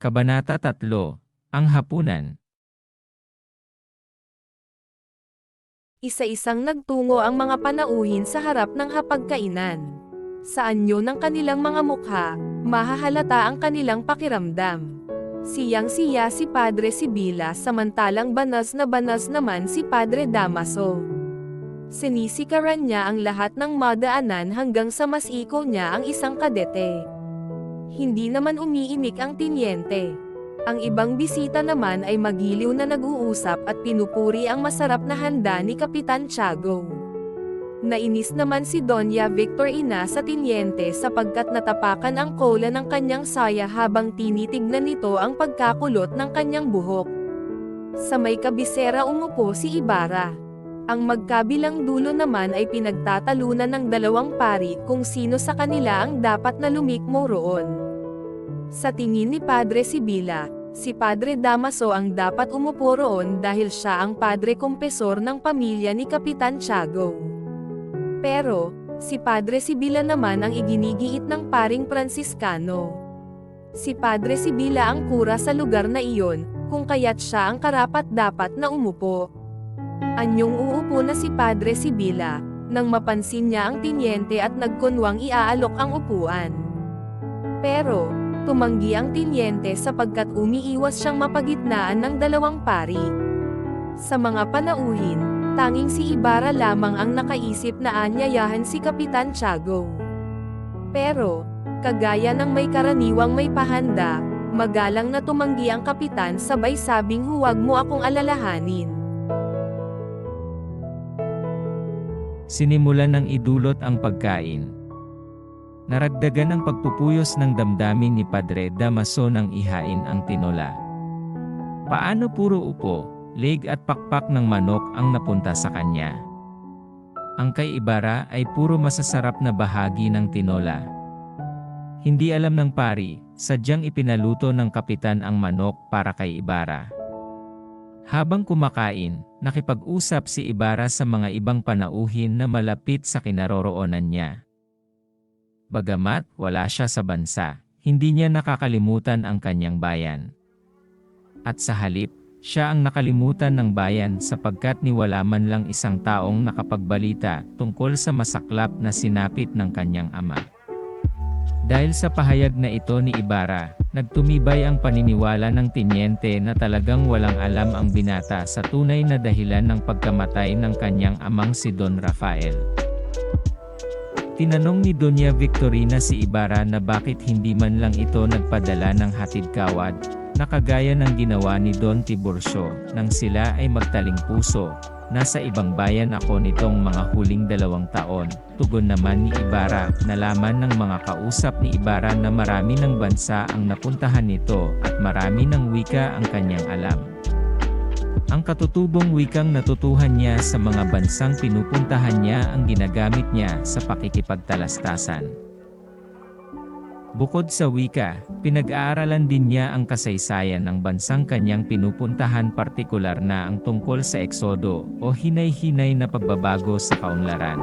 Kabanata 3, Ang Hapunan. Isa-isang nagtungo ang mga panauhin sa harap ng hapagkainan. Sa anyo ng kanilang mga mukha, mahahalata ang kanilang pakiramdam. Siyang-siya si Padre Sibila samantalang banas na banas naman si Padre Damaso. Sinisikaran niya ang lahat ng madaanan hanggang sa masiko niya ang isang kadete. Hindi naman umiimik ang tinyente. Ang ibang bisita naman ay magiliw na nag-uusap at pinupuri ang masarap na handa ni Kapitan Tiago. Nainis naman si Doña Victorina sa tinyente sapagkat natapakan ang kola ng kanyang saya habang tinitignan nito ang pagkakulot ng kanyang buhok. Sa may kabisera umupo si Ibarra. Ang magkabilang dulo naman ay pinagtatalunan ng dalawang pari kung sino sa kanila ang dapat na lumikmo roon. Sa tingin ni Padre Sibila, si Padre Damaso ang dapat umupo roon dahil siya ang Padre Kumpesor ng pamilya ni Kapitan Tiago. Pero, si Padre Sibila naman ang iginigiit ng paring Franciscano. Si Padre Sibila ang kura sa lugar na iyon, kung kaya't siya ang karapat-dapat na umupo. Anyong uupo na si Padre Sibila, nang mapansin niya ang tinyente at nagkunwang iaalok ang upuan. Pero, tumanggi ang tinyente sapagkat umiiwas siyang mapagitnaan ng dalawang pari. Sa mga panauhin, tanging si Ibarra lamang ang nakaisip na anyayahan si Kapitan Tiago. Pero, kagaya ng may karaniwang may pahanda, magalang na tumanggi ang kapitan sabay sabing huwag mo akong alalahanin. Sinimulan ng idulot ang pagkain. Naragdagan ang pagpupuyos ng damdamin ni Padre Damaso nang ihain ang tinola. Paano puro upo, leg at pakpak ng manok ang napunta sa kanya? Ang kay Ibarra ay puro masasarap na bahagi ng tinola. Hindi alam ng pari, sadyang ipinaluto ng kapitan ang manok para kay Ibarra. Habang kumakain, nakipag-usap si Ibarra sa mga ibang panauhin na malapit sa kinaroroonan niya. Bagamat wala siya sa bansa, hindi niya nakakalimutan ang kanyang bayan. At sa halip, siya ang nakalimutan ng bayan sapagkat niwala man lang isang taong nakapagbalita tungkol sa masaklap na sinapit ng kanyang ama. Dahil sa pahayag na ito ni Ibarra, nagtumibay ang paniniwala ng tinyente na talagang walang alam ang binata sa tunay na dahilan ng pagkamatay ng kanyang amang si Don Rafael. Tinanong ni Doña Victorina si Ibarra na bakit hindi man lang ito nagpadala ng hatid kawad, na kagaya ng ginawa ni Don Tiburcio, nang sila ay magtaling puso. Nasa ibang bayan ako nitong mga huling dalawang taon. Tugon naman ni Ibarra, nalaman ng mga kausap ni Ibarra na marami ng bansa ang napuntahan nito at marami ng wika ang kanyang alam. Ang katutubong wikang natutuhan niya sa mga bansang pinupuntahan niya ang ginagamit niya sa pakikipagtalastasan. Bukod sa wika, pinag-aaralan din niya ang kasaysayan ng bansang kanyang pinupuntahan partikular na ang tungkol sa eksodo o hinay-hinay na pagbabago sa kaunlaran.